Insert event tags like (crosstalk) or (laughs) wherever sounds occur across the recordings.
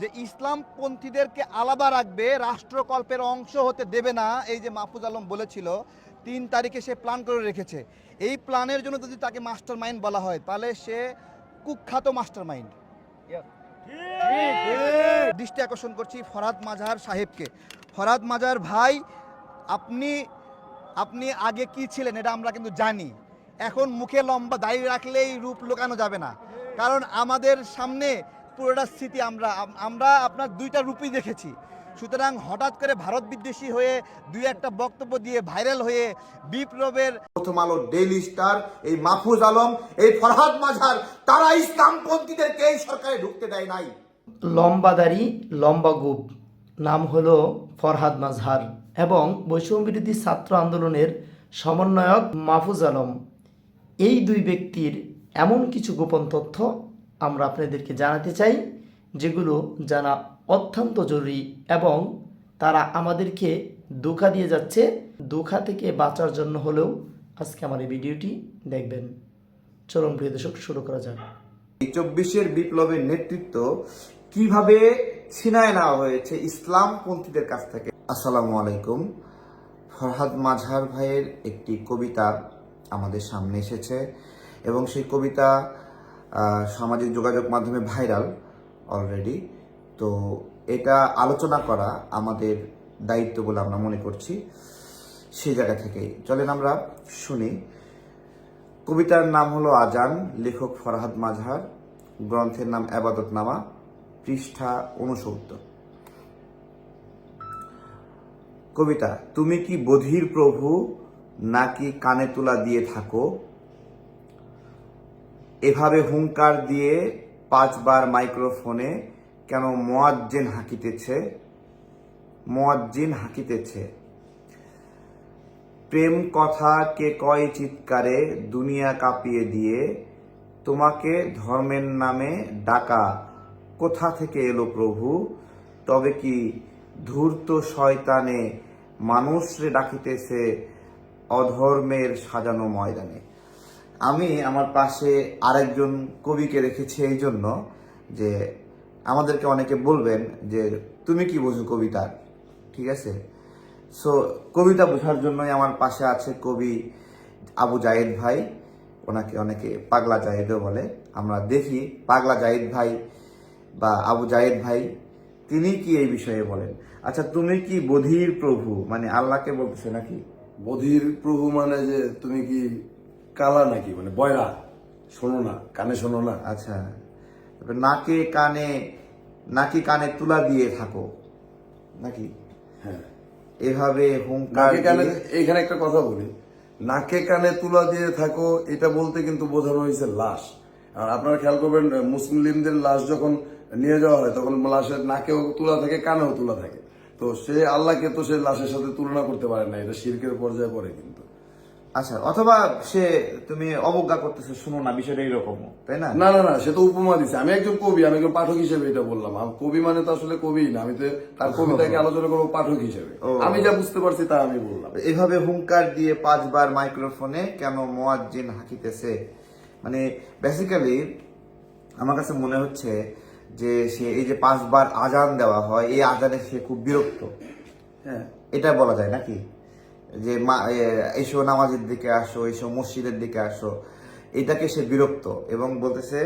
যে ইসলামপন্থীদেরকে আলাদা রাখবে রাষ্ট্রকল্পের অংশ হতে দেবে না এই যে মাহফুজ আলম বলেছিল তিন তারিখে সে প্ল্যান করে রেখেছে। এই প্ল্যানের জন্য যদি তাকে মাস্টার মাইন্ড বলা হয় তাহলে সে কুখ্যাত মাস্টার মাইন্ড দৃষ্টি আকর্ষণ করছি ফরাদ মাজার সাহেবকে। ফরাদ মাজার ভাই আপনি আপনি আগে কি ছিলেন এটা আমরা কিন্তু জানি। এখন মুখে লম্বা দাড়ি রাখলেই রূপ লুকানো যাবে না। কারণ আমাদের সামনে পুরোটা স্থিতি আমরা আমরা আপনার দুইটা রূপই দেখেছি। সুতরাং হঠাৎ করে ভারত বিদ্বেষী হয়ে দুই একটা বক্তব্য দিয়ে ভাইরাল হয়ে বিপ্লবের প্রথম আলো ডেইলি স্টার এই মাহফুজ আলম এই ফরহাদ মাঝার তারা ইসলামপন্থীদেরকে এই সরকারে ঢুকতে দেয় নাই। লম্বা দাড়ি লম্বা গুপ নাম হলো ফরহাদ মাজহার এবং বৈষম্য বিরোধী ছাত্র আন্দোলনের সমন্বয়ক মাহফুজ আলম। এই দুই ব্যক্তির এমন কিছু গোপন তথ্য আমরা আপনাদেরকে জানাতে চাই যেগুলো জানা অত্যন্ত জরুরি এবং তারা আমাদেরকে ধোঁকা দিয়ে যাচ্ছে। ধোঁকা থেকে বাঁচার জন্য হলেও আজকে আমার এই ভিডিওটি দেখবেন। চরম প্রিয় দর্শক, শুরু করা যাক। চব্বিশের বিপ্লবের নেতৃত্ব কীভাবে ছিনায় নেওয়া হয়েছে ইসলামপন্থীদের কাছ থেকে? আসসালামু আলাইকুম। ফরহাদ মাঝহার ভাইয়ের একটি কবিতা আমাদের সামনে এসেছে এবং সেই কবিতা সামাজিক যোগাযোগ মাধ্যমে ভাইরাল অলরেডি তো এটা আলোচনা করা আমাদের দায়িত্ব বলে আমরা মনে করছি সেই জায়গা থেকেই। চলেন আমরা শুনি। কবিতার নাম হলো আজান, লেখক ফরহাদ মাঝহার গ্রন্থের নাম আবাদতনামা, পৃষ্ঠা উনসত্তর কবিতা, তুমি কি বধির প্রভু নাকি কানে তুলা দিয়ে থাকো? এভাবে হুঙ্কার দিয়ে পাঁচবার মাইক্রোফোনে কেন মোয়াজ্জেন হাঁকিতেছে? মোয়াজ্জিন হাঁকিতেছে। প্রেম কথা কে কয় চিৎকারে দুনিয়া কাঁপিয়ে দিয়ে, তোমাকে ধর্মের নামে ডাকা কোথা থেকে এলো প্রভু? তবে কি ধূর্ত শয়তানে মানুষরে ডাকিতেছে অধর্মের সাজানো ময়দানে? আমি আমার পাশে আরেকজন কবিকে রেখেছি এই জন্য যে আমাদেরকে অনেকে বলবেন যে, তুমি কি বোঝো কবিতার ঠিক আছে? সো কবিতা বোঝার জন্যই আমার পাশে আছে কবি আবু জায়েদ ভাই। ওনাকে অনেকে পাগলা জায়েদও বলে। আমরা দেখি পাগলা জায়েদ ভাই বা আবু জায়েদ ভাই, তিনি কি এই বিষয়ে বলেন? আচ্ছা তুমি কি বধির প্রভু? মানে আল্লাহকে বলতেছে নাকি? বধির প্রভু মানে যে, তুমি কি কালা নাকি? মানে বয়রা। শোনো না কানে শোনো না। আচ্ছা। তারপর নাকে কানে নাকি কানে তুলা দিয়ে থাকো। নাকি? হ্যাঁ। এভাবে হুঙ্কার নাকে কানে এইখানে একটা কথা বলি। নাকে কানে তুলা দিয়ে থাকো এটা বলতে কিন্তু বোঝানো হয়েছে লাশ। আর আপনারা খেয়াল করবেন মুসলিমদের লাশ যখন নিয়ে যাওয়া হয় তখন লাশের নাকেও তুলা থাকে কানেও তুলা থাকে। তো সে আল্লাহকে তো সে লাশের সাথে তুলনা করতে পারে না এটা শিরকের পর্যায়ে পড়ে কিন্তু। আচ্ছা অথবা সে তুমি অবজ্ঞা করতেছো শুনো না বিষয়টা এইরকম তাই না? না না না সে তো উপমা দিছে। আমি একজন কবি আমি একজন পাঠক হিসেবে এটা বললাম। কবি মানে তো আসলে কবি না আমি তো তার কবিতাকে (laughs) আলোচনা করব পাঠক হিসেবে। আমি যা বুঝতে পারছি তা আমি বললাম। এভাবে হুঙ্কার দিয়ে পাঁচবার মাইক্রোফোনে কেন মোয়াজ্জিন হাঁকিতেছে? মানে বেসিক্যালি আমার কাছে মনে হচ্ছে যে সে এই যে পাঁচবার আজান দেওয়া হয় এই আজানে সে খুব বিরক্ত। হ্যাঁ। এটা বলা যায় নাকি? যে মা এসো নামাজের দিকে আসো, এসো মসজিদের দিকে আসো। এটাকে সে বিরক্ত এবং বলতেছে,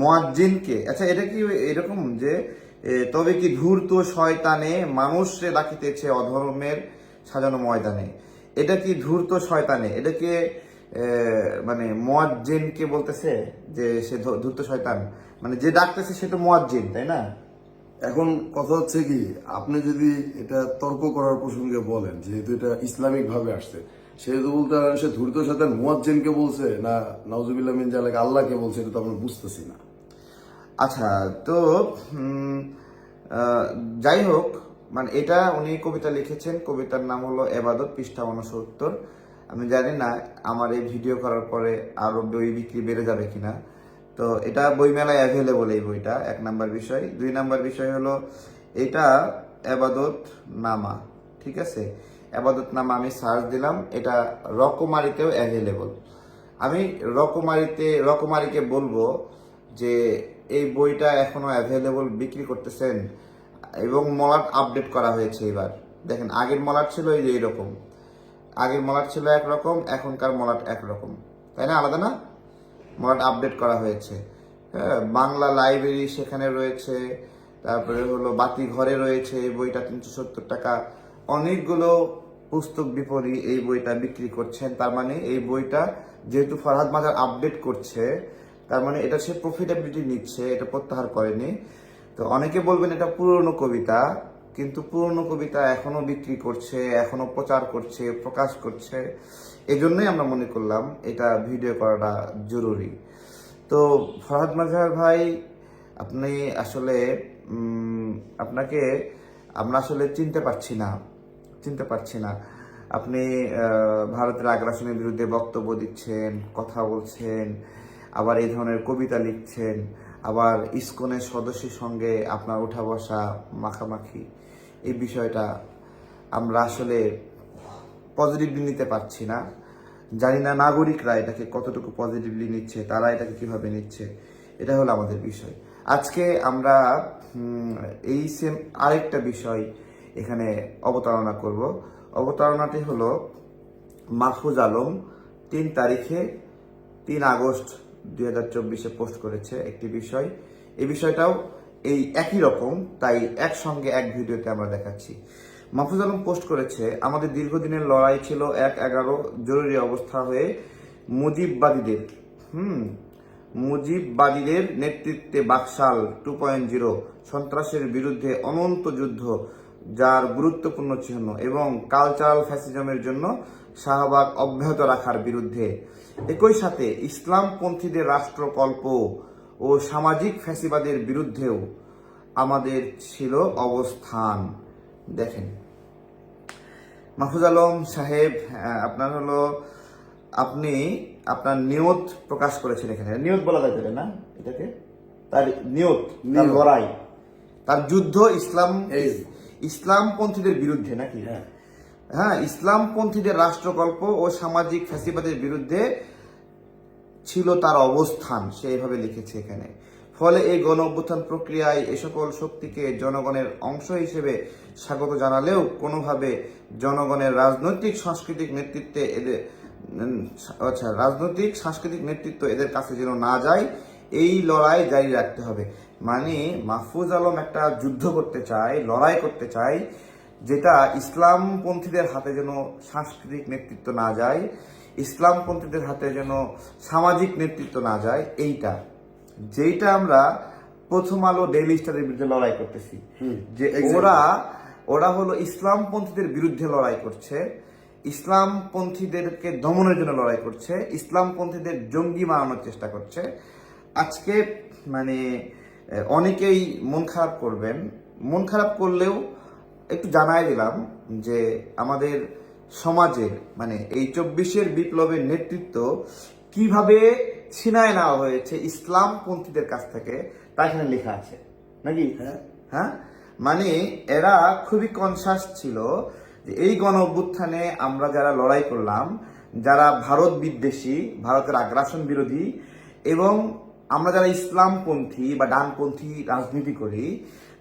মোয়াজ্জিনকে আচ্ছা এটা কি এরকম যে তবে কি ধূর্ত শয়তানে মানুষে রাখিতেছে অধর্মের সাজানো ময়দানে? এটা কি ধূর্ত শয়তানে? এটাকে মানে মোয়াজ্জিনকে বলতেছে যে সে ধূর্ত শয়তান? মানে যে ডাকতেছে সে তো মোয়াজ্জিন, তাই না? এখন কথা হচ্ছে কি, আপনি যদি এটা তর্ক করার প্রসঙ্গে বলেন, যেহেতু এটা ইসলামিক ভাবে আসছে, সেহেতু বলতে পারেন সে ধূর্ত সাথে মুয়াজ্জিনকে বলছে না নওজুবিল্লাহ মিন জালাকে আল্লাহকে বলছে, এটা তো আমরা বুঝতেছি না। আচ্ছা তো যাই হোক মানে এটা উনি কবিতা লিখেছেন, কবিতার নাম হলো এবাদত পৃষ্ঠা উনসত্তর আমি জানি না আমার এই ভিডিও করার পরে আরও বই বিক্রি বেড়ে যাবে কিনা। তো এটা বইমেলায় অ্যাভেলেবল এই বইটা, এক নাম্বার বিষয়। দুই নাম্বার বিষয় হলো, এটা এবাদত নামা ঠিক আছে? এবাদত নামা আমি সার্চ দিলাম, এটা রকমারিতেও অ্যাভেলেবল আমি রকমারিতে, রকমারিকে বলব যে এই বইটা এখনও অ্যাভেলেবল বিক্রি করতেছেন, এবং মলাট আপডেট করা হয়েছে এবার। দেখেন, আগের মলাট ছিল এই যে এইরকম। আগের মলাট ছিল একরকম, এখনকার মলাট একরকম। তাই না, আলাদা না? মলাট আপডেট করা হয়েছে। হ্যাঁ বাংলা লাইব্রেরি সেখানে রয়েছে, তারপরে হলো বাতি ঘরে রয়েছে, এই বইটা তিনশো সত্তর টাকা। অনেকগুলো পুস্তক বিপরী এই বইটা বিক্রি করছেন, তার মানে এই বইটা যেহেতু ফরহাদ মাজার আপডেট করছে, তার মানে এটা সে প্রফিটেবিলিটি নিচ্ছে, এটা প্রত্যাহার করেনি। তো অনেকে বলবেন এটা পুরনো কবিতা, কিন্তু পুরনো কবিতা এখনও বিক্রি করছে, এখনও প্রচার করছে, প্রকাশ করছে। এই জন্যই আমরা মনে করলাম এটা ভিডিও করাটা জরুরি। তো ফরহাদ মাজার ভাই, আপনি আসলে আপনাকে আমরা আসলে চিনতে পারছি না, চিনতে পারছি না। আপনি ভারতের আগ্রাসনের বিরুদ্ধে বক্তব্য দিচ্ছেন, কথা বলছেন, আবার এই ধরনের কবিতা লিখছেন, আবার ইসকনের সদস্যের সঙ্গে আপনার উঠা বসা মাখামাখি, এই বিষয়টা আমরা আসলে পজিটিভলি নিতে পারছি না। জানি না নাগরিকরা এটাকে কতটুকু পজিটিভলি নিচ্ছে, তারা এটাকে কীভাবে নিচ্ছে, এটা হলো আমাদের বিষয়। আজকে আমরা এই সেম আরেকটা বিষয় এখানে অবতারণা করব। অবতারণাটি হলো মাহফুজ আলম তিন তারিখে তিন আগস্ট দুই হাজার চব্বিশে পোস্ট করেছে একটি বিষয়। এই বিষয়টাও এই একই রকম, তাই একসঙ্গে এক ভিডিওতে আমরা দেখাচ্ছি। মাহফুজ আলম পোস্ট করেছে, আমাদের দীর্ঘদিনের লড়াই ছিল এক এগারো জরুরি অবস্থা হয়ে মুজিববাদীদের। হুম, মুজিববাদীদের নেতৃত্বে বাকশাল টু পয়েন্ট জিরো, সন্ত্রাসের বিরুদ্ধে অনন্ত যুদ্ধ, যার গুরুত্বপূর্ণ চিহ্ন, এবং কালচারাল ফ্যাসিজমের জন্য শাহবাগ অব্যাহত রাখার বিরুদ্ধে। একই সাথে ইসলামপন্থীদের রাষ্ট্রকল্প ও সামাজিক ফ্যাসিবাদের বিরুদ্ধেও আমাদের ছিল অবস্থান। দেখেন। মাহফুজ আলম সাহেব আহ, আপনার হলো আপনি আপনার নিয়ত প্রকাশ করেছেন এখানে। নিয়ত বলা যায় না এটাকে? তার নিয়ত লড়াই তার যুদ্ধ ইসলাম। ইসলামপন্থীদের বিরুদ্ধে নাকি? হ্যাঁ। হ্যাঁ ইসলামপন্থীদের রাষ্ট্রকল্প ও সামাজিক ফ্যাসিবাদের বিরুদ্ধে ছিল তার অবস্থান সে এভাবে লিখেছে এখানে। ফলে এই গণ অভ্যুত্থান প্রক্রিয়ায় এ সকল শক্তিকে জনগণের অংশ হিসেবে স্বাগত জানালেও কোনোভাবে জনগণের রাজনৈতিক, সাংস্কৃতিক নেতৃত্বে এদের আচ্ছা রাজনৈতিক, সাংস্কৃতিক নেতৃত্ব এদের কাছে যেন না যায়, এই লড়াই জারি রাখতে হবে। মানে মাহফুজ আলম একটা যুদ্ধ করতে চায়, লড়াই করতে চায়, যেটা ইসলামপন্থীদের হাতে যেন সাংস্কৃতিক নেতৃত্ব না যায়, ইসলামপন্থীদের হাতে যেন সামাজিক নেতৃত্ব না যায়, এইটা। যেইটা আমরা প্রথম আলো ডেইলি স্টারের বিরুদ্ধে লড়াই করতেছি। যে ওরা ওরা হলো ইসলামপন্থীদের বিরুদ্ধে লড়াই করছে। ইসলামপন্থীদেরকে দমনের জন্য লড়াই করছে। ইসলামপন্থীদের জঙ্গি বানানোর চেষ্টা করছে। আজকে মানে অনেকেই মন খারাপ করবেন। মন খারাপ করলেও একটু জানাই দিলাম যে আমাদের সমাজের মানে এই চব্বিশের বিপ্লবের নেতৃত্ব কীভাবে ছিনায় নেওয়া হয়েছে ইসলামপন্থীদের কাছ থেকে তা এখানে লেখা আছে। নাকি? হ্যাঁ। হ্যাঁ? মানে এরা খুবই কনসাস ছিল যে এই গণ অভ্যুত্থানে আমরা যারা লড়াই করলাম যারা ভারত বিদ্বেষী ভারতের আগ্রাসন বিরোধী এবং আমরা যারা ইসলামপন্থী বা ডানপন্থী রাজনীতি করি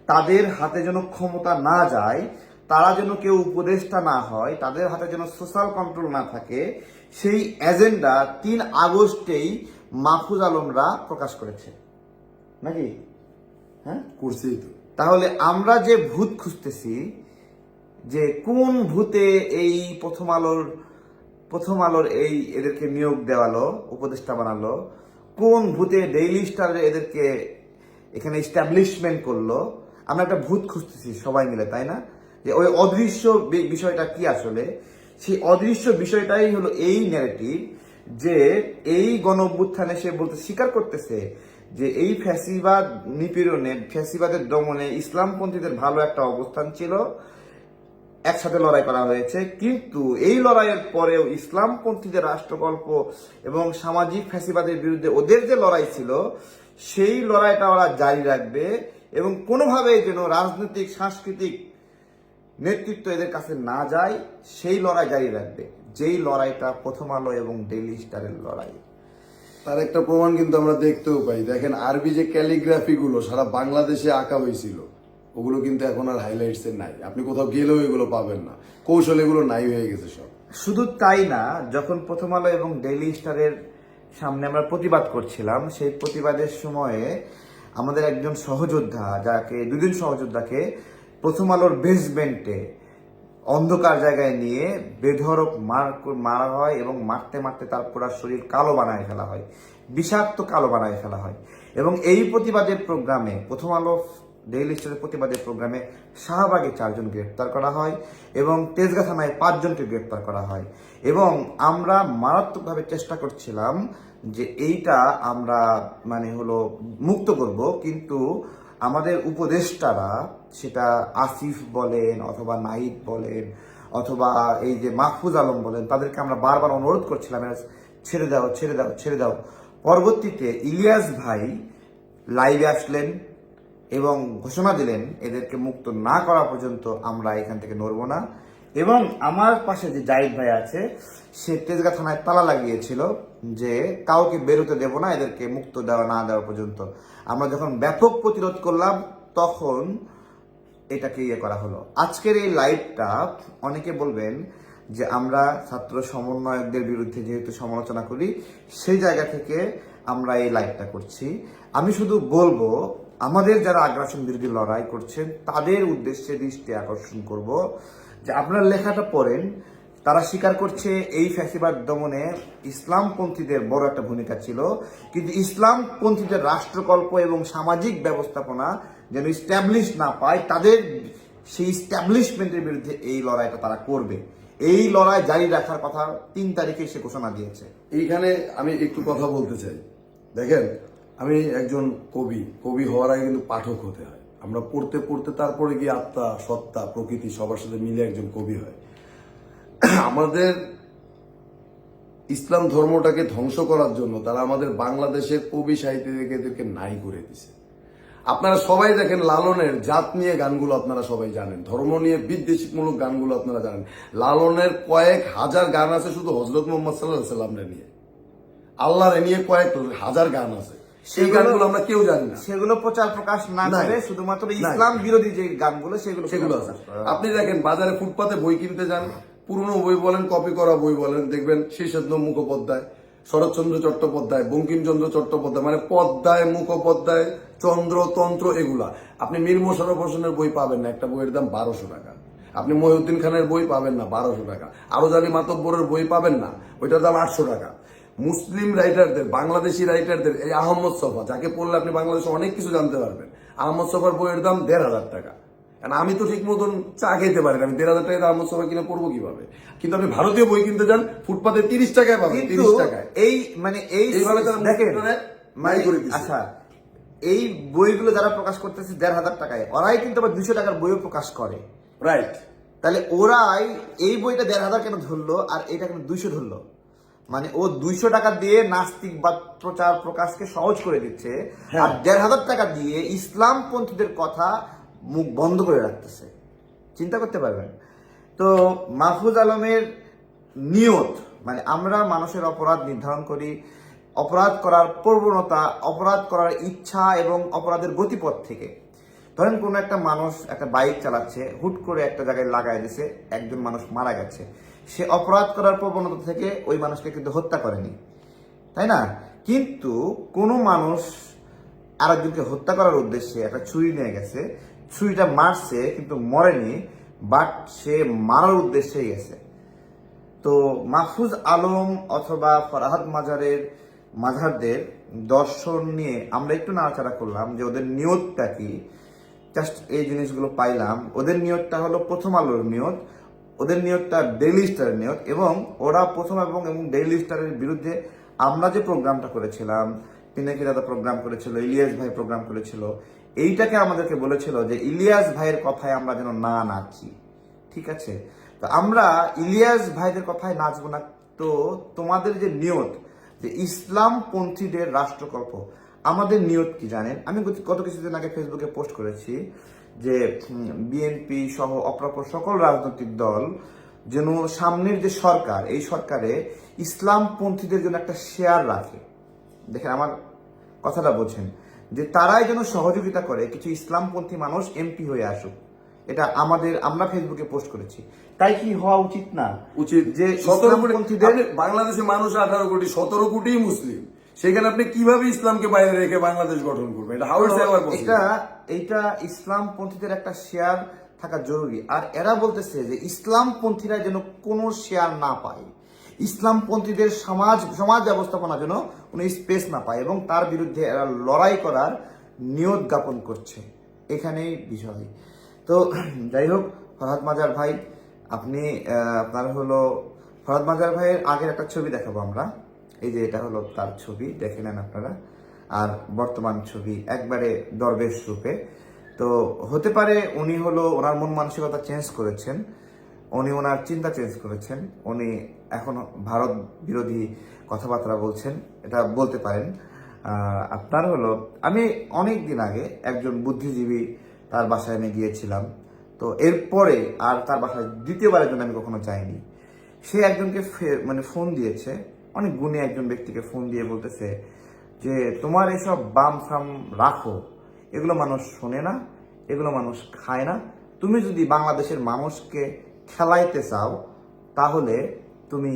তাদের হাতে যেন ক্ষমতা না যায় তারা যেন কেউ উপদেষ্টা না হয় তাদের হাতে যেন সোশ্যাল কন্ট্রোল না থাকে সেই এজেন্ডা তিন আগস্টেই মাহফুজ আলমরা প্রকাশ করেছে। নাকি? হ্যাঁ? করছি তো। তাহলে আমরা যে ভূত খুঁজতেছি যে কোন ভূতে এই প্রথম আলোর প্রথম আলোর এই এদেরকে নিয়োগ দেওয়ালো উপদেষ্টা বানালো কোন ভূতে ডেইলি স্টারে এদেরকে এখানে এস্টাবলিশমেন্ট করল আমরা একটা ভূত খুঁজতেছি সবাই মিলে তাই না? যে ওই অদৃশ্য বিষয়টা কি আসলে? সেই অদৃশ্য বিষয়টাই হলো এই ন্যারেটিভ যে এই গণ অভ্যুত্থানে সে বলতে স্বীকার করতেছে যে এই ফ্যাসিবাদ নিপীড়নে, ফ্যাসিবাদের দমনে ইসলামপন্থীদের ভালো একটা অবস্থান ছিল, একসাথে লড়াই করা হয়েছে। কিন্তু এই লড়াইয়ের পরেও ইসলামপন্থীদের রাষ্ট্রকল্প এবং সামাজিক ফ্যাসিবাদের বিরুদ্ধে ওদের যে লড়াই ছিল, সেই লড়াইটা ওরা জারি রাখবে এবং কোনোভাবেই যেন রাজনৈতিক, সাংস্কৃতিক নেতৃত্ব এদের কাছে না যায়, সেই লড়াই জারি রাখবে। যেই লড়াইটা প্রথম আলো এবং ডেইলি স্টারের লড়াই। তার একটা প্রমাণ কিন্তু আমরা দেখতেও পাই। দেখেন আরবি যে ক্যালিগ্রাফিগুলো সারা বাংলাদেশে আঁকা হয়েছিল ওগুলো কিন্তু এখন আর হাইলাইটস এর নাই। আপনি কোথাও গেলেও এগুলো পাবেন না। কৌশল এগুলো নাই হয়ে গেছে সব। শুধু তাই না যখন প্রথম আলো এবং ডেইলি স্টারের সামনে আমরা প্রতিবাদ করছিলাম সেই প্রতিবাদের সময়ে আমাদের একজন সহযোদ্ধা যাকে দুজন সহযোদ্ধাকে প্রথম আলোর বেসমেন্টে অন্ধকার জায়গায় নিয়ে বেধরক মার মারা হয় এবং মারতে মারতে তার পুরো শরীর কালো বানায় ফেলা হয়, বিষাক্ত কালো বানায় ফেলা হয়। এবং এই প্রতিবাদের প্রোগ্রামে, প্রথম আলো ডেইলি স্টারের প্রতিবাদের প্রোগ্রামে শাহবাগে চারজন গ্রেপ্তার করা হয় এবং তেজগা থানায় পাঁচজনকে গ্রেপ্তার করা হয়। এবং আমরা মারাত্মকভাবে চেষ্টা করছিলাম যে এইটা আমরা মানে হলো মুক্ত করব, কিন্তু আমাদের উপদেষ্টারা সেটা আসিফ বলেন অথবা নাহিদ বলেন অথবা এই যে মাহফুজ আলম বলেন, তাদেরকে আমরা বারবার অনুরোধ করছিলাম ছেড়ে দাও ছেড়ে দাও ছেড়ে দাও। পরবর্তীতে ইলিয়াস ভাই লাইভে আসলেন এবং ঘোষণা দিলেন, এদেরকে মুক্ত না করা পর্যন্ত আমরা এখান থেকে নড়ব না। এবং আমার পাশে যে জাহিদ ভাই আছে, সে তেজগা থানায় তালা লাগিয়েছিল যে কাউকে বেরোতে দেব না, এদেরকে মুক্ত দেওয়া না দেওয়া পর্যন্ত। আমরা যখন ব্যাপক প্রতিরোধ করলাম, তখন এটাকে ইয়ে করা হলো। আজকের এই লাইভটা অনেকে বলবেন যে আমরা ছাত্র সমন্বয়কদের বিরুদ্ধে যেহেতু সমালোচনা করি, সেই জায়গা থেকে আমরা এই লাইভটা করছি। আমি শুধু বলব, আমাদের যারা আগ্রাসন বিরোধী লড়াই করছেন, তাদের উদ্দেশ্যে দৃষ্টি আকর্ষণ করব যে আপনার লেখাটা পড়েন, তারা স্বীকার করছে এই ফ্যাসিবাদ দমনে ইসলামপন্থীদের বড় একটা ভূমিকা ছিল। কিন্তু ইসলামপন্থীদের রাষ্ট্রকল্প এবং সামাজিক ব্যবস্থাপনা যেন স্ট্যাবলিশ না পায়, তাদের সেই স্ট্যাবলিশমেন্টের বিরুদ্ধে এই লড়াইটা তারা করবে। এই লড়াই জারি রাখার কথা তিন তারিখে সে ঘোষণা দিয়েছে। এইখানে আমি একটু কথা বলতে চাই। দেখেন, আমি একজন কবি। কবি হওয়ার আগে কিন্তু পাঠক হতে হয়। আমরা পড়তে পড়তে তারপরে গিয়ে আত্মা, সত্তা, প্রকৃতি সবার সাথে মিলে একজন কবি হয়। আমাদের ইসলাম ধর্মটাকে ধ্বংস করার জন্য তারা আমাদের বাংলাদেশের কবি সাহিত্যিকদেরকে নাই করে দিছে। আপনারা সবাই দেখেন লালনের জাত নিয়ে গানগুলো আপনারা সবাই জানেন ধর্ম নিয়ে বিদ্বেষমূলক গানগুলো আপনারা জানেন। লালনের কয়েক হাজার গান আছে শুধু হজরত মোহাম্মদ সাল্লাহ সাল্লামরে নিয়ে। আল্লাহরে নিয়ে কয়েক হাজার গান আছে। সেই গানগুলো আমরা কেউ জানি না। সেগুলো প্রচার প্রকাশ না। করে শুধুমাত্র ইসলাম বিরোধী যে গানগুলো সেগুলো সেগুলো আছে। আপনি দেখেন বাজারে ফুটপাতে বই কিনতে যান পুরনো বই বলেন কপি করা বই বলেন দেখবেন শীর্ষেন্দ্র মুখোপাধ্যায়। শরৎচন্দ্র চট্টোপাধ্যায়, বঙ্কিমচন্দ্র চট্টোপাধ্যায় মানে পদ্মায়, মুখোপাধ্যায়, চন্দ্র, তন্ত্র এগুলা। আপনি মীর মোশারফ হোসেনের বই পাবেন না, একটা বইয়ের দাম বারোশো টাকা। আপনি মহিউদ্দিন খানের বই পাবেন না, বারোশো টাকা। আরজ আলী মাতব্বরের বই পাবেন না, ওইটার দাম আটশো টাকা। মুসলিম রাইটারদের, বাংলাদেশি রাইটারদের, এই আহমদ সফা, যাকে পড়লে আপনি বাংলাদেশে অনেক কিছু জানতে পারবেন আহমদ সফার বইয়ের দাম দেড় হাজার টাকা। কারণ আমি তো ঠিক মতন চা খেতে পারি না। আমি দেড় হাজার টাকা আহমদ সফা কিনে পড়ব কীভাবে? কিন্তু আপনি ভারতীয় বই কিনতে যান ফুটপাতে তিরিশ টাকায় পাবেন তিরিশ টাকায়। এই মানে এই এইভাবে তারা দেখেন মুসলিমরা মানে করে আচ্ছা এই বইগুলো যারা প্রকাশ করতেছে দেড় হাজার টাকায় ওরাই কিন্তু আবার দুশো টাকার বইও প্রকাশ করে। রাইট তাহলে ওরাই এই বইটা দেড় হাজার কেন ধরলো আর এটা কেন দুইশো ধরলো? মানে ও দুইশো টাকা দিয়ে নাস্তিক বা প্রচার প্রকাশকে সহজ করে দিচ্ছে। আর দেড় হাজার টাকা দিয়ে ইসলাম পন্থীদের কথা মুখ বন্ধ করে রাখতেছে। চিন্তা করতে পারবেন তো মাহফুজ আলমের নিয়ত মানে আমরা মানুষের অপরাধ নির্ধারণ করি, অপরাধ করার প্রবণতা, অপরাধ করার ইচ্ছা এবং অপরাধের গতিপথ থেকে। ধরেন কোনো একটা মানুষ একটা বাইক চালাচ্ছে, হুট করে একটা জায়গায় লাগাই দিছে, একজন মানুষ মারা গেছে। সে অপরাধ করার প্রবণতা থেকে ওই মানুষকে কিন্তু হত্যা করেনি। তাই না? কিন্তু কোনো মানুষ আরেকজনকে হত্যা করার উদ্দেশ্যে একটা ছুরি নিয়ে গেছে ছুরিটা মারছে কিন্তু মরেনি বাট সে মারার উদ্দেশ্যেই গেছে। তো মাহফুজ আলম অথবা ফরাহাদ মাজারের মাঝারদের দর্শন নিয়ে আমরা একটু নাড়াচাড়া করলাম যে ওদের নিয়তটা কি। জাস্ট এই জিনিসগুলো পাইলাম। ওদের নিয়তটা হলো প্রথম আলোর নিয়ত, ওদের নিয়তটা ডেইলি স্টারের নিয়ত এবং ওরা প্রথম এবং এবং ডেইলি স্টারের বিরুদ্ধে আমরা যে প্রোগ্রামটা করেছিলাম পিনাকি দাদা প্রোগ্রাম করেছিল, ইলিয়াস ভাই প্রোগ্রাম করেছিল এইটাকে আমাদেরকে বলেছিল যে ইলিয়াস ভাইয়ের কথায় আমরা যেন না নাচি। ঠিক আছে? তো আমরা ইলিয়াস ভাইদের কথায় নাচবো না। তো তোমাদের যে নিয়ত যে ইসলাম পন্থীদের রাষ্ট্রকল্প, আমাদের নিয়ত কি জানেন? আমি গত কিছুদিন আগে ফেসবুকে পোস্ট করেছি যে বিএনপি সহ অপরাপর সকল রাজনৈতিক দল যেন সামনের যে সরকার, এই সরকারে ইসলাম পন্থীদের জন্য একটা শেয়ার রাখে। দেখেন, আমার কথাটা বোঝেন। যে তারাই যেন সহযোগিতা করে কিছু ইসলামপন্থী মানুষ এমপি হয়ে আসুক। এটা আমাদের আমরা ফেসবুকে পোস্ট করেছি। তাই কি হওয়া উচিত না? উচিত। যে ইসলামপন্থীদের বাংলাদেশের মানুষ আঠারো কোটি সতেরো কোটি মুসলিম। সেখানে আপনি কীভাবে ইসলামকে বাইরে রেখে বাংলাদেশ গঠন করবেন? এটা হাউ ইটস এটা এইটা ইসলাম একটা শেয়ার থাকা জরুরি। আর এরা বলতেছে যে ইসলামপন্থীরা যেন কোনো শেয়ার না পায়। ইসলাম পন্থীদের সমাজ সমাজ ব্যবস্থাপনা যেন কোনো স্পেস না পায় এবং তার বিরুদ্ধে এরা লড়াই করার নিয়ত জ্ঞাপন করছে। এখানেই বিষয় তো যাই হোক, ফরহাদ মাজার ভাই, আপনি আপনার হলো, ফরহাদ মাজার ভাইয়ের আগের একটা ছবি দেখাবো আমরা। এই যে এটা হলো তার ছবি, দেখে নেন আপনারা। আর বর্তমান ছবি, একবারে দরবেশ রূপে। তো হতে পারে উনি হলো ওনার মন মানসিকতা চেঞ্জ করেছেন, উনি ওনার চিন্তা চেঞ্জ করেছেন, উনি এখন ভারত বিরোধী কথাবার্তা বলছেন, এটা বলতে পারেন। আপনার হলো, আমি অনেক দিন আগে একজন বুদ্ধিজীবী তার বাসায় আমি গিয়েছিলাম। তো এরপরে আর তার বাসায় দ্বিতীয়বারের জন্য আমি কখনো যাইনি। সে একজনকে মানে ফোন দিয়েছে, অনেক গুণী একজন ব্যক্তিকে ফোন দিয়ে বলতেছে যে, তোমার এসব বাম ফাম রাখো। এগুলো মানুষ শোনে না, এগুলো মানুষ খায় না। তুমি যদি বাংলাদেশের মানুষকে খেলাইতে চাও, তাহলে তুমি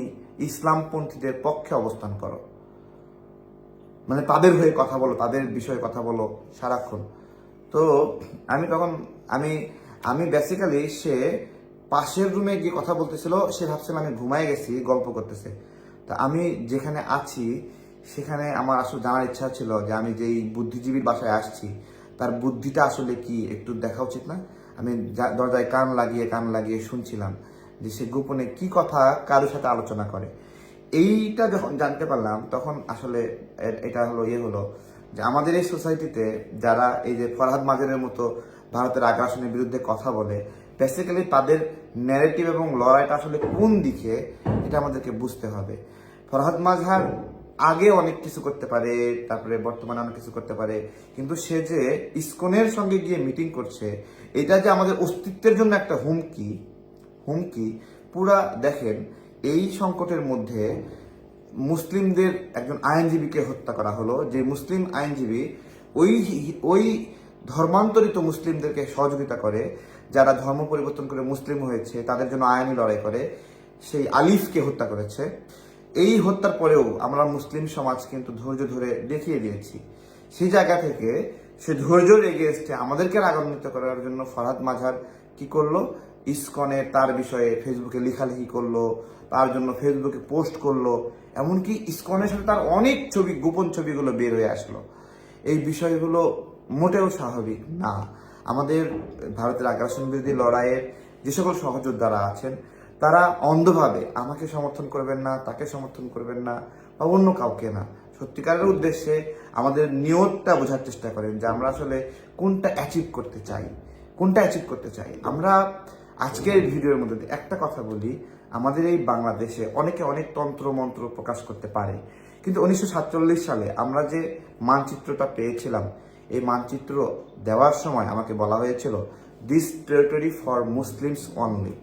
ইসলামপন্থীদের পক্ষে অবস্থান করো। মানে তাদের হয়ে কথা বলো, তাদের বিষয়ে কথা বলো, সারাক্ষণ। তো আমি তখন, আমি আমি বেসিক্যালি সে পাশের রুমে গিয়ে কথা বলতেছিল, সে ভাবছিল আমি ঘুমায় গেছি, গল্প করতেছে। তো আমি যেখানে আছি, সেখানে আমার আসলে জানার ইচ্ছা ছিল যে আমি যেই বুদ্ধিজীবীর বাসায় আসছি, তার বুদ্ধিটা আসলে কি একটু দেখা উচিত না? আমি দরজায় কান লাগিয়ে কান লাগিয়ে শুনছিলাম। যে সে গোপনে কি কথা কারোর সাথে আলোচনা করে। এইটা যখন জানতে পারলাম, তখন আসলে এটা হলো ইয়ে হলো যে আমাদের এই সোসাইটিতে যারা এই যে ফরহাদ মাজারের মতো ভারতের আগ্রাসনের বিরুদ্ধে কথা বলে বেসিক্যালি তাদের ন্যারেটিভ এবং লড়াইটা আসলে কোন দিকে, এটা আমাদেরকে বুঝতে হবে। ফরহাদ মাঝহার আগে অনেক কিছু করতে পারে, তারপরে বর্তমানে অনেক কিছু করতে পারে, কিন্তু সে যে ইসকনের সঙ্গে গিয়ে মিটিং করছে, এটা যে আমাদের অস্তিত্বের জন্য একটা হুমকি হুমকি পুরা দেখেন, এই সংকটের মধ্যে মুসলিমদের একজন আইনজীবীকে হত্যা করা হলো, যে মুসলিম আইনজীবী ওই ওই ধর্মান্তরিত মুসলিমদেরকে সহযোগিতা করে, যারা ধর্ম পরিবর্তন করে মুসলিম হয়েছে, তাদের জন্য আইনি লড়াই করে, সেই আলিফকে হত্যা করেছে। এই হত্যার পরেও আমরা মুসলিম সমাজ কিন্তু ধৈর্য ধরে দেখিয়ে দিয়েছি। সেই জায়গা থেকে সে ধৈর্যের এগেনস্টে আমাদেরকে রাগান্বিত করার জন্য ফরহাদ মাঝার কি করল? ইসকনে তার বিষয়ে ফেসবুকে লেখালেখি করল, তার জন্য ফেসবুকে পোস্ট করল, এমনকি ইসকনের সাথে তার অনেক ছবি, গোপন ছবিগুলো বের হয়ে আসলো। এই বিষয়গুলো মোটেও স্বাভাবিক না। আমাদের ভারতের আগ্রাসন বিরোধী লড়াইয়ের যে সকল সহযোদ্ধারা আছেন, তারা অন্ধভাবে আমাকে সমর্থন করবেন না, তাকে সমর্থন করবেন না, বা অন্য কাউকে না। সত্যিকারের উদ্দেশ্যে আমাদের নিয়তটা বোঝার চেষ্টা করেন যে আমরা আসলে কোনটা অ্যাচিভ করতে চাই, কোনটা অ্যাচিভ করতে চাই। আমরা আজকের ভিডিওর মধ্যে একটা কথা বলি। আমাদের এই বাংলাদেশে অনেকে অনেক তন্ত্র মন্ত্র প্রকাশ করতে পারে। কিন্তু উনিশশো সাতচল্লিশ সালে আমরা যে মানচিত্রটা পেয়েছিলাম, এই মানচিত্র দেওয়ার সময় আমাকে বলা হয়েছিল this territory for Muslims only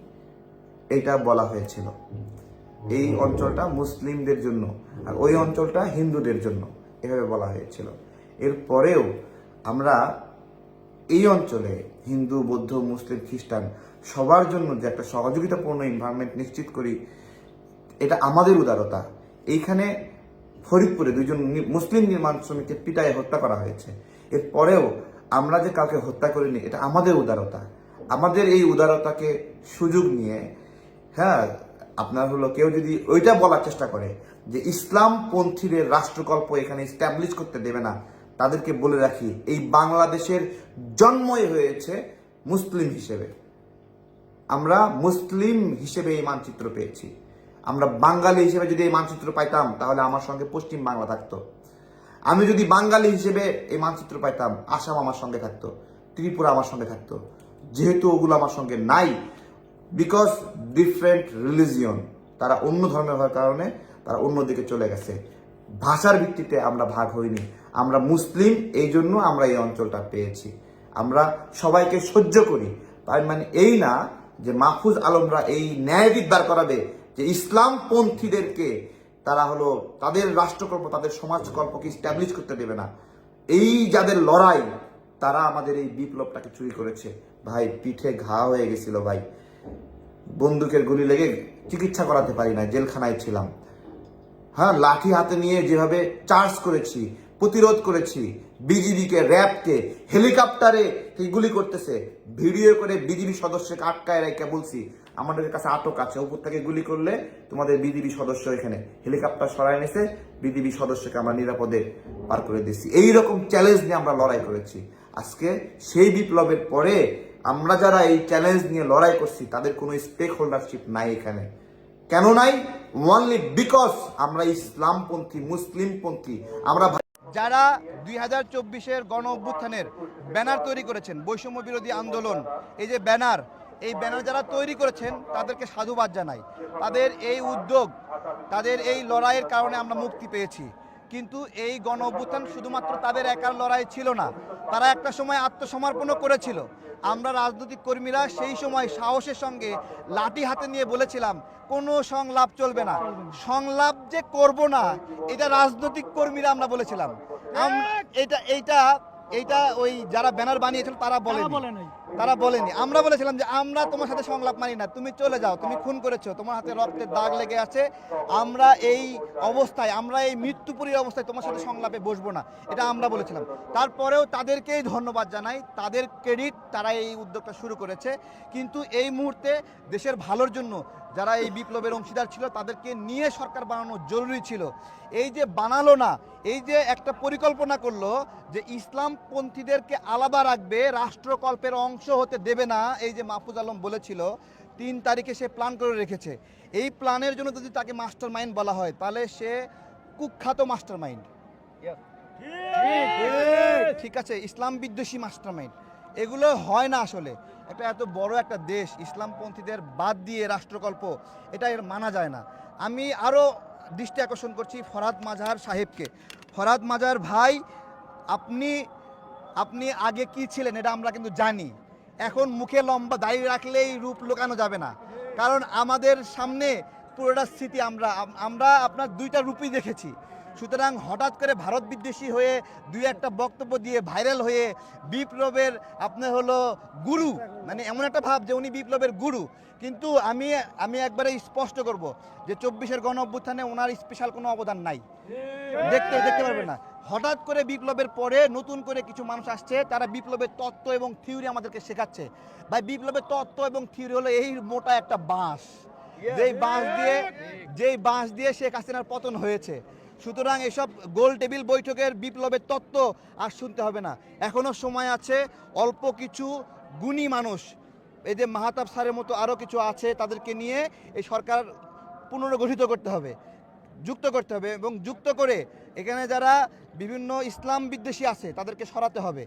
এটা বলা হয়েছিল। এই অঞ্চলটা মুসলিমদের জন্য আর ওই অঞ্চলটা হিন্দুদের জন্য এভাবে বলা হয়েছিল। এরপরেও আমরা এই অঞ্চলে হিন্দু, বৌদ্ধ, মুসলিম, খ্রিস্টান, সবার জন্য যে একটা সহযোগিতাপূর্ণ এনভায়রনমেন্ট নিশ্চিত করি, এটা আমাদের উদারতা। এইখানে ফরিদপুরে দুইজন নি- মুসলিম নির্মাণ শ্রমিককে পিটায় হত্যা করা হয়েছে। এরপরেও আমরা যে কাউকে হত্যা করিনি, এটা আমাদের উদারতা। আমাদের এই উদারতাকে সুযোগ নিয়ে হ্যাঁ আপনার হলো কেউ যদি ওইটা বলার চেষ্টা করে যে ইসলাম পন্থীদের রাষ্ট্রকল্প এখানে স্ট্যাবলিশ করতে দেবে না তাদেরকে বলে রাখি, এই বাংলাদেশের জন্মই হয়েছে মুসলিম হিসেবে। আমরা মুসলিম হিসেবে এই মানচিত্র পেয়েছি। আমরা বাঙালি হিসেবে যদি এই মানচিত্র পাইতাম, তাহলে আমার সঙ্গে পশ্চিম বাংলা থাকতো। আমি যদি বাঙালি হিসেবে এই মানচিত্র পাইতাম, আসাম আমার সঙ্গে থাকতো, ত্রিপুরা আমার সঙ্গে থাকতো। যেহেতু ওগুলো আমার সঙ্গে নাই বিকজ ডিফারেন্ট রিলিজিয়ন তারা অন্য ধর্মের হওয়ার কারণে তারা অন্যদিকে চলে গেছে। ভাষার ভিত্তিতে আমরা ভাগ হইনি। আমরা মুসলিম, এই জন্য আমরা এই অঞ্চলটা পেয়েছি। আমরা সবাইকে সহ্য করি। তার মানে এই না যে মাহফুজ আলমরা এই ন্যায় দাঁড় করাবে যে ইসলাম পন্থীদেরকে তারা হলো তাদের রাষ্ট্রকল্প, তাদের সমাজকল্পকে স্ট্যাবলিশ করতে দেবে না। এই যাদের লড়াই, তারা আমাদের এই বিপ্লবটাকে চুরি করেছে। ভাই, পিঠে ঘা হয়ে গেছিল ভাই। বন্দুকের গুলি লেগে চিকিৎসা করাতে পারি না জেলখানায় ছিলাম। হ্যাঁ লাঠি হাতে নিয়ে যেভাবে চার্জ করেছি প্রতিরোধ করেছি। বিজিবিকে, র্যাবকে, হেলিকপ্টারে গুলি করতেছে, ভিডিও করে বিজিবি সদস্যকে আটকায় রেখে বলছি, আমাদের কাছে আটক আছে, উপর থেকে গুলি করলে তোমাদের বিজিবি সদস্য এখানে। হেলিকপ্টার সরাই নিছে, বিজিবি সদস্যকে আমরা নিরাপদে পার করে দিচ্ছি এইরকম চ্যালেঞ্জ নিয়ে আমরা লড়াই করেছি। আজকে সেই বিপ্লবের পরে আমরা যারা এই চ্যালেঞ্জ নিয়ে লড়াই করছি, তাদের কোনো স্টেক হোল্ডারশিপ নাই এখানে। কেন নাই? ওনলি বিকজ আমরা ইসলামপন্থী, মুসলিমপন্থী, আমরা যারা দুই হাজার চব্বিশের গণ অভ্যুত্থানের ব্যানার তৈরি করেছেন, বৈষম্য বিরোধী আন্দোলন, এই যে ব্যানার, এই ব্যানার যারা তৈরি করেছেন, তাদেরকে সাধুবাদ জানাই। তাদের এই উদ্যোগ, তাদের এই লড়াইয়ের কারণে আমরা মুক্তি পেয়েছি। কিন্তু এই গণ অভ্যুত্থান শুধুমাত্র তাদের একার লড়াই ছিল না, তারা একটা সময় আত্মসমর্পণও করেছিল। আমরা রাজনৈতিক কর্মীরা সেই সময় সাহসের সঙ্গে লাঠি হাতে নিয়ে বলেছিলাম কোনো সংলাপ চলবে না। সংলাপ যে করব না এটা রাজনৈতিক কর্মীরা আমরা বলেছিলাম। এটা এইটা এইটা ওই যারা ব্যানার বানিয়েছিল তারা বলেনি। তারা বলেনি। আমরা বলেছিলাম যে, আমরা তোমার সাথে সংলাপ মানি না। তুমি চলে যাও। তুমি খুন করেছ। তোমার হাতে রক্তের দাগ লেগে আছে। আমরা এই অবস্থায়, আমরা এই মৃত্যুপুরীর অবস্থায় তোমার সাথে সংলাপে বসবো না। এটা আমরা বলেছিলাম। তারপরেও তাদেরকেই ধন্যবাদ জানাই। তাদের ক্রেডিট তারা এই উদ্যোগটা শুরু করেছে। কিন্তু এই মুহূর্তে দেশের ভালোর জন্য যারা এই বিপ্লবের অংশীদার ছিল, তাদেরকে নিয়ে সরকার বানানো জরুরি ছিল। এই যে বানালো না, এই যে একটা পরিকল্পনা করল যে, ইসলামপন্থীদেরকে আলাদা রাখবে, রাষ্ট্রকল্পের অংশ হতে দেবে না এই যে মাহফুজ আলম বলেছিল তিন তারিখে সে প্ল্যান করে রেখেছে। এই প্ল্যানের জন্য যদি তাকে মাস্টার মাইন্ড বলা হয় তাহলে সে কুখ্যাত মাস্টার মাইন্ড ঠিক। আছে ইসলাম বিদ্বেষী মাস্টার মাইন্ড এগুলো হয় না আসলে। একটা এত বড় একটা দেশ ইসলামপন্থীদের বাদ দিয়ে রাষ্ট্রকল্প এটা এর মানা যায় না। আমি আরও দৃষ্টি আকর্ষণ করছি ফরাদ মাজার সাহেবকে। ফরাদ মাজার ভাই আপনি আপনি আগে কি ছিলেন এটা আমরা কিন্তু জানি। এখন মুখে লম্বা দাঁড়িয়ে রাখলেই রূপ লুকানো যাবে না। কারণ আমাদের সামনে পুরোটা স্মৃতি আমরা আমরা আপনার দুইটা রূপই দেখেছি। সুতরাং হঠাৎ করে ভারত বিদ্বেষী হয়ে দুই একটা বক্তব্য দিয়ে ভাইরাল হয়ে বিপ্লবের আপনার হলো গুরু মানে এমন একটা ভাব যে উনি বিপ্লবের গুরু। কিন্তু আমি আমি একবারে স্পষ্ট করব যে চব্বিশের গণ অভ্যুত্থানে ওনার স্পেশাল কোনো অবদান নাই। দেখতে দেখতে পারবেন না। হঠাৎ করে বিপ্লবের পরে নতুন করে কিছু মানুষ আসছে, তারা বিপ্লবের তত্ত্ব এবং থিওরি আমাদেরকে শেখাচ্ছে। ভাই, বিপ্লবের তত্ত্ব এবং থিওরি হলো এই মোটা একটা বাঁশ। যেই বাঁশ দিয়ে, যেই বাঁশ দিয়ে শেখ হাসিনার পতন হয়েছে। সুতরাং এসব গোল টেবিল বৈঠকের বিপ্লবের তত্ত্ব আর শুনতে হবে না। এখনও সময় আছে, অল্প কিছু গুণী মানুষ, এই যে মাহাতাব স্যারের মতো আরও কিছু আছে তাদেরকে নিয়ে এই সরকার পুনর্গঠিত করতে হবে, যুক্ত করতে হবে এবং যুক্ত করে এখানে যারা বিভিন্ন ইসলাম বিদ্বেষী আছে তাদেরকে সরাতে হবে।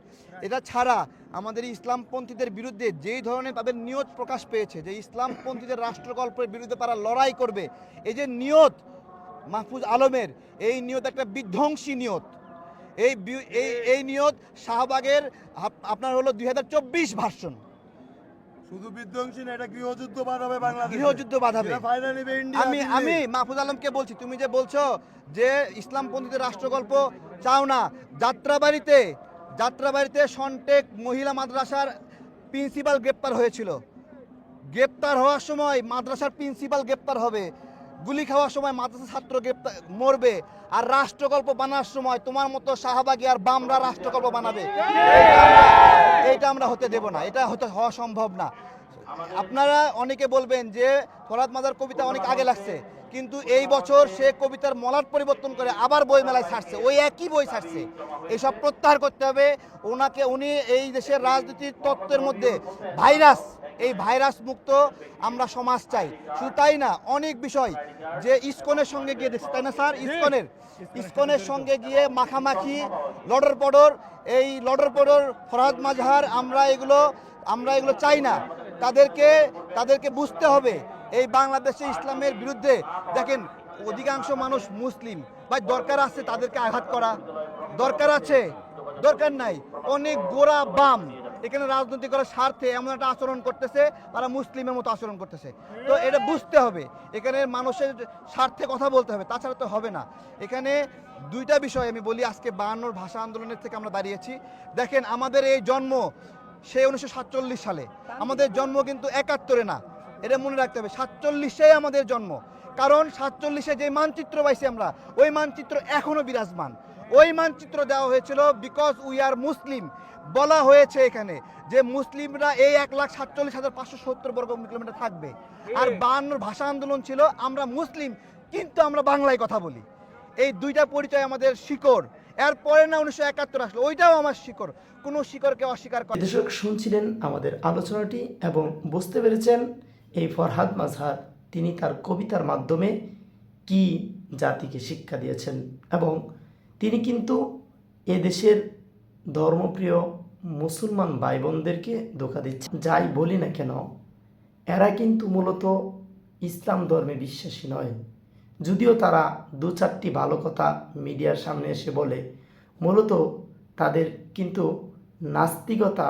এটা ছাড়া আমাদের ইসলামপন্থীদের বিরুদ্ধে যেই ধরনের তাদের নিয়ত প্রকাশ পেয়েছে, যে ইসলামপন্থীদের রাষ্ট্রকল্পের বিরুদ্ধে তারা লড়াই করবে, এই যে নিয়ত মাহফুজ আলমের এই নিয়ত একটা বিধ্বংসী নিয়ত। এই এই এই নিয়ত শাহবাগের আপ- আপনার হলো দুই হাজার চব্বিশ ভার্সন। শুধু বিধ্বংসী না এটা গৃহযুদ্ধ বাড়াবে বাংলাদেশ। গৃহযুদ্ধ বাঁধাবে। আমি। আমি মাহফুজ আলমকে বলছি তুমি যে বলছো যে ইসলামপন্থীদের রাষ্ট্রগল্প চাও না যাত্রাবাড়িতে যাত্রাবাড়িতে সন্টেক মহিলা মাদ্রাসার প্রিন্সিপাল গ্রেপ্তার হয়েছিল। গ্রেপ্তার হওয়ার সময় মাদ্রাসার প্রিন্সিপাল গ্রেপ্তার হবে। গুলি খাওয়ার সময় মাদ্রাসা ছাত্র গ্রেপ্তার, মরবে। আর রাষ্ট্রকল্প বানার সময় তোমার মতো শাহবাগী আর বামরা রাষ্ট্রকল্প বানাবে। আমরা- আমরা হতে দেব না, এটা হতে হওয়া সম্ভব না। আপনারা অনেকে বলবেন যে ফরাদ মাজার কবিতা অনেক আগে লাগছে, কিন্তু এই বছর সে কবিতার মলাট পরিবর্তন করে আবার বই মেলায় ছাড়ছে, ওই একই বই ছাড়ছে। এসব প্রত্যাহার করতে হবে। ওনাকে, উনি এই দেশের রাজনীতির তত্ত্বের মধ্যে ভাইরাস। এই ভাইরাস মুক্ত আমরা সমাজ চাই। শুধু তাই না অনেক বিষয় যে ইস্কনের সঙ্গে গিয়ে দেখছি তাই না স্যার? ইস্কনের ইস্কনের সঙ্গে গিয়ে মাখামাখি লডর পডর এই লডর পডর ফরহাদ মাজহার আমরা এগুলো আমরা এগুলো চাই না। তাদেরকে তাদেরকে বুঝতে হবে এই বাংলাদেশে ইসলামের বিরুদ্ধে। দেখেন অধিকাংশ মানুষ মুসলিম। ভাই দরকার আছে তাদেরকে আঘাত করা। দরকার আছে। দরকার নাই। অনেক গোড়া বাম। এখানে রাজনীতি করার স্বার্থে এমন একটা আচরণ করতেছে তারা মুসলিমের মতো আচরণ করতেছে। তো এটা বুঝতে হবে। এখানে মানুষের স্বার্থে কথা বলতে হবে তাছাড়া তো হবে না। এখানে দুইটা বিষয় আমি বলি আজকে বায়ান্নর ভাষা আন্দোলনের থেকে আমরা দাঁড়িয়েছি। দেখেন আমাদের এই জন্ম সেই উনিশশো সাতচল্লিশ সালে। আমাদের জন্ম কিন্তু একাত্তরে না। এটা মনে রাখতে হবে সাতচল্লিশে আমাদের জন্ম। কারণ সাতচল্লিশে যে মানচিত্র পাইছি আমরা ওই মানচিত্র এখনও বিরাজমান। ওই মানচিত্র দেওয়া হয়েছিল বিকজ উই আর মুসলিম বলা হয়েছে এখানে যে মুসলিমরা এই এক লাখ সাতচল্লিশ হাজার পাঁচশো সত্তর বর্গ কিলোমিটার থাকবে। আর বায়ান্নর ভাষা আন্দোলন ছিল আমরা মুসলিম কিন্তু আমরা বাংলায় কথা বলি। এই দুইটা পরিচয় আমাদের শিকড়। এরপরে না উনিশশো একাত্তর আসলো ওইটাও আমার শিকড়। কোনো শিকড়কে অস্বীকার করে দর্শক শুনছিলেন আমাদের আলোচনাটি এবং বুঝতে পেরেছেন এই ফরহাদ মাজহার। তিনি তার কবিতার মাধ্যমে কি জাতিকে শিক্ষা দিয়েছেন এবং তিনি কিন্তু এদেশের ধর্মপ্রিয় মুসলমান ভাই বোনদেরকে ধোকা দিচ্ছে যাই বলি না কেন, এরা কিন্তু মূলত ইসলাম ধর্মে বিশ্বাসী নয়। যদিও তারা দু চারটি ভালো কথা মিডিয়ার সামনে এসে বলে, মূলত তাদের কিন্তু নাস্তিকতা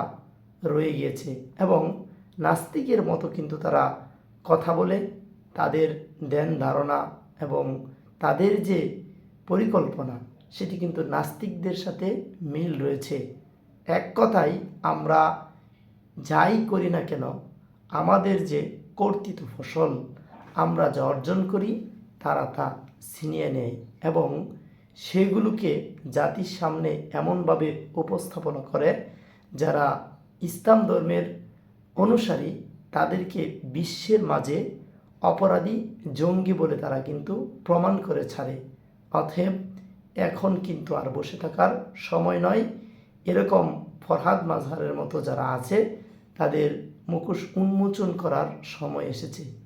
রয়ে গিয়েছে এবং নাস্তিকের মতো কিন্তু তারা কথা বলে, তাদের ধ্যান ধারণা এবং তাদের যে পরিকল্পনা সেটি কিন্তু নাস্তিকদের সাথে মিল রয়েছে। এক কথায়, আমরা যাই করি না কেন, আমাদের যে কর্তৃত ফসল আমরা যা অর্জন করি, তারা তা ছিনিয়ে নেয় এবং সেগুলোকে জাতির সামনে এমনভাবে উপস্থাপনা করে যারা ইসলাম ধর্মের অনুসারী, তাদেরকে বিশ্বের মাঝে অপরাধী জঙ্গি বলে তারা কিন্তু প্রমাণ করে ছাড়ে। অতএব এখন কিন্তু আর বসে থাকার সময় নয়। এরকম ফরহাদ মাজহারের মতো যারা আছে, তাদের মুখোশ উন্মোচন করার সময় এসেছে।